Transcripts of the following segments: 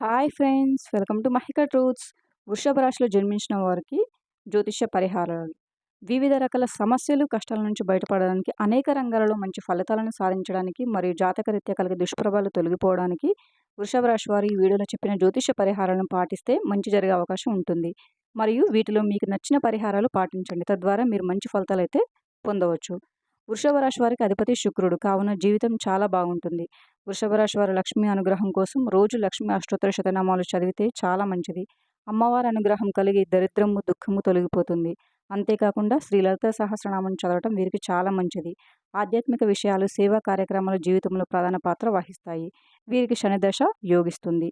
Hi friends welcome to Mahika truths. వృషభ రాశిలో జన్మించిన వారికి జ్యోతిష్య పరిహారాలు. వివిధ రకాల సమస్యలు కష్టాల నుంచి బయటపడడానికి అనేక రంగాలలో మంచి ఫలితాలను సాధించడానికి మరియు జాతకరీత్యా కలిగే దుష్ప్రభావాలు తొలగిపోవడానికి వృషభ రాశి వారు ఈ వీడియోలో చెప్పిన జ్యోతిష పరిహారాలను పాటిస్తే మంచి జరిగే అవకాశం ఉంటుంది. మరియు వీటిలో మీకు నచ్చిన పరిహారాలు పాటించండి. తద్వారా మీరు మంచి ఫలితాలు అయితే పొందవచ్చు. వృషభ రాశి వారికి అధిపతి శుక్రుడు. కావున జీవితం చాలా బాగుంటుంది. వృషభ రాశి వారి లక్ష్మీ అనుగ్రహం కోసం రోజు లక్ష్మీ అష్టోత్తర శతనామాలు చదివితే చాలా మంచిది. అమ్మవారి అనుగ్రహం కలిగి దరిద్రము దుఃఖము తొలగిపోతుంది. అంతేకాకుండా శ్రీ లలిత సహస్రనామం చదవటం వీరికి చాలా మంచిది. ఆధ్యాత్మిక విషయాలు సేవా కార్యక్రమాలు జీవితంలో ప్రధాన పాత్ర వహిస్తాయి. వీరికి శనిదశ యోగిస్తుంది.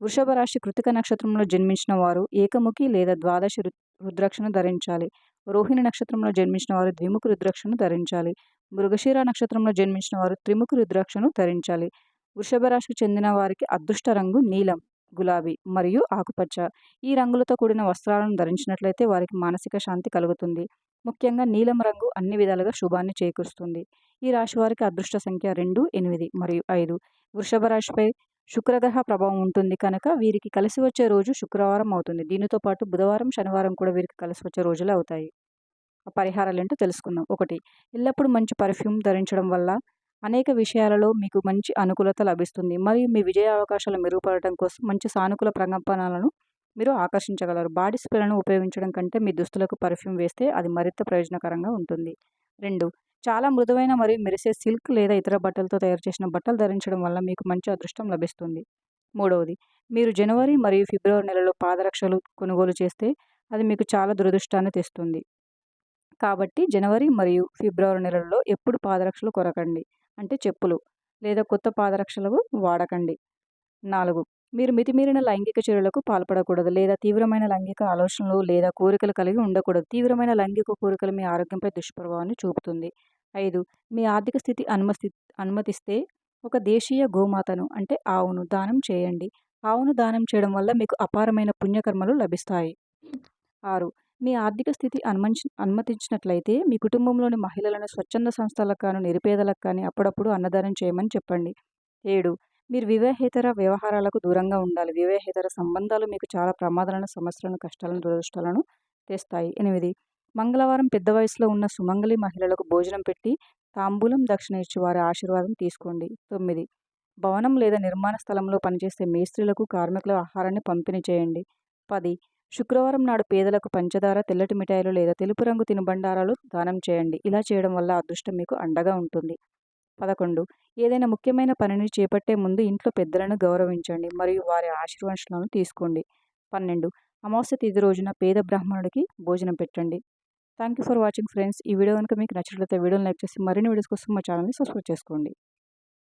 వృషభ రాశి కృతిక నక్షత్రంలో జన్మించిన వారు ఏకముఖి లేదా ద్వాదశి రుద్రాక్షను ధరించాలి. రోహిణి నక్షత్రంలో జన్మించిన వారు ద్విముఖ రుద్రాక్షను ధరించాలి. మృగశీర నక్షత్రంలో జన్మించిన వారు త్రిముఖ రుద్రాక్షను ధరించాలి. వృషభ రాశికి చెందిన వారికి అదృష్ట రంగు నీలం గులాబీ మరియు ఆకుపచ్చ. ఈ రంగులతో కూడిన వస్త్రాలను ధరించినట్లయితే వారికి మానసిక శాంతి కలుగుతుంది. ముఖ్యంగా నీలం రంగు అన్ని విధాలుగా శుభాన్ని చేకూరుస్తుంది. ఈ రాశి వారికి అదృష్ట సంఖ్య రెండు ఎనిమిది మరియు ఐదు. వృషభ రాశిపై శుక్రగ్రహ ప్రభావం ఉంటుంది కనుక వీరికి కలిసి వచ్చే రోజు శుక్రవారం అవుతుంది. దీనితో పాటు బుధవారం శనివారం కూడా వీరికి కలిసి వచ్చే రోజులు అవుతాయి. పరిహారాలు ఏంటో తెలుసుకుందాం. ఒకటి ఎల్లప్పుడూ మంచి పర్ఫ్యూమ్ ధరించడం వల్ల అనేక విషయాలలో మీకు మంచి అనుకూలత లభిస్తుంది. మరియు మీ విజయ అవకాశాలు మెరుగుపడటం కోసం మంచి సానుకూల ప్రకంపనాలను మీరు ఆకర్షించగలరు. బాడీ స్ప్రేలను ఉపయోగించడం కంటే మీ దుస్తులకు పర్ఫ్యూమ్ వేస్తే అది మరింత ప్రయోజనకరంగా ఉంటుంది. రెండు చాలా మృదువైన మరియు మెరిసే సిల్క్ లేదా ఇతర బట్టలతో తయారు చేసిన బట్టలు ధరించడం వల్ల మీకు మంచి అదృష్టం లభిస్తుంది. మూడవది మీరు జనవరి మరియు ఫిబ్రవరి నెలలో పాదరక్షలు కొనుగోలు చేస్తే అది మీకు చాలా దురదృష్టాన్ని తెస్తుంది. కాబట్టి జనవరి మరియు ఫిబ్రవరి నెలల్లో ఎప్పుడు పాదరక్షలు కొరకండి. అంటే చెప్పులు లేదా కొత్త పాదరక్షలకు వాడకండి. నాలుగు. మీరు మితిమీరిన లైంగిక చర్యలకు పాల్పడకూడదు లేదా తీవ్రమైన లైంగిక ఆలోచనలు లేదా కోరికలు కలిగి ఉండకూడదు. తీవ్రమైన లైంగిక కోరికలు మీ ఆరోగ్యంపై దుష్ప్రభావాన్ని చూపుతుంది. ఐదు. మీ ఆర్థిక స్థితి అనుమతి అనుమతిస్తే ఒక దేశీయ గోమాతను అంటే ఆవును దానం చేయండి. ఆవును దానం చేయడం వల్ల మీకు అపారమైన పుణ్యకర్మలు లభిస్తాయి. ఆరు. మీ ఆర్థిక స్థితి అనుమతి అనుమతించినట్లయితే మీ కుటుంబంలోని మహిళలను స్వచ్ఛంద సంస్థలకు కానీ నిరుపేదలకు కానీ అప్పుడప్పుడు అన్నదానం చేయమని చెప్పండి. ఏడు మీరు వివాహేతర వ్యవహారాలకు దూరంగా ఉండాలి. వివాహేతర సంబంధాలు మీకు చాలా ప్రమాదాలను సమస్యలను కష్టాలను దురదృష్టాలను తెస్తాయి. ఎనిమిది మంగళవారం పెద్ద వయసులో ఉన్న సుమంగళి మహిళలకు భోజనం పెట్టి తాంబూలం దక్షిణ ఇచ్చి వారి ఆశీర్వాదం తీసుకోండి. తొమ్మిది భవనం లేదా నిర్మాణ స్థలంలో పనిచేసే మేస్త్రీలకు కార్మికుల ఆహారాన్ని పంపిణీ చేయండి. పది శుక్రవారం నాడు పేదలకు పంచదార తెల్లటి మిఠాయిలు లేదా తెలుపు రంగు తినుబండారాలు దానం చేయండి. ఇలా చేయడం వల్ల అదృష్టం మీకు అండగా ఉంటుంది. పదకొండు. ఏదైనా ముఖ్యమైన పనిని చేపట్టే ముందు ఇంట్లో పెద్దలను గౌరవించండి మరియు వారి ఆశీర్వచనాలను తీసుకోండి. పన్నెండు. అమావాస్య తిథి రోజున పేద బ్రాహ్మణుడికి భోజనం పెట్టండి. Thank you for watching friends. ఈ వీడియో కనుక మీకు నచ్చినట్లయితే వీడియోని లైక్ చేసి మరిన్ని వీడియోస్ కోసం మా ఛానల్ని సబ్స్క్రైబ్ చేసుకోండి.